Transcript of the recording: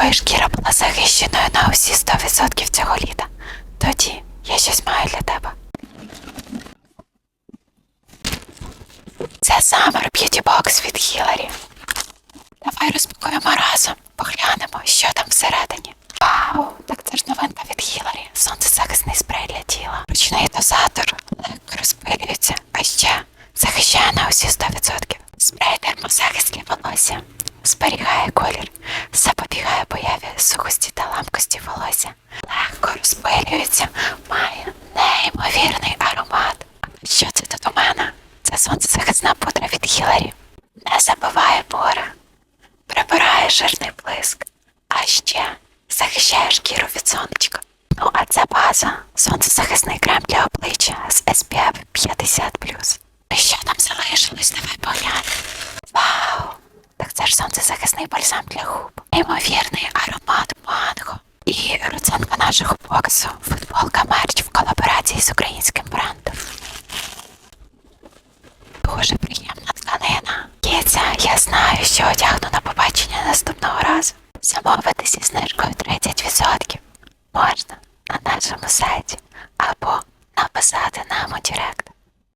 твоя шкіра була захищеною на усі 100% цього літа. Тоді я щось маю для тебе. Це Summer Beauty Box від Хіларі. Давай розпакуємо разом, поглянемо, що там всередині. Вау, так це ж новинка від Хіларі. Сонцезахисний спрей для тіла. Ручний дозатор легко розпилюється, а ще захищає на усі 100%. Спрей термозахист для волосся. Зберігає колір, запобігає появі сухості та ламкості волосся. Легко розпилюється, має неймовірний аромат. Що це тут у мене? Це сонцезахисна пудра від Хіларі. Не забиває пори прибирає жирний блиск, а ще захищає шкіру від сонечка. Ну а це база сонцезахисний крем для обличчя з SPF 50+. І що там залишилось? Давай поглянемо. Вау! Так це ж сонцезахисний бальзам для губ. Неймовірний аромат манго. І родзинка нашого боксу футболка мерч в колаборації з українським брендом. Дуже приємна тканина. Кіця, я знаю, що одягну на побачення наступного разу. Замовити зі знижкою 30% можна на нашому сайті або написати нам у Директ.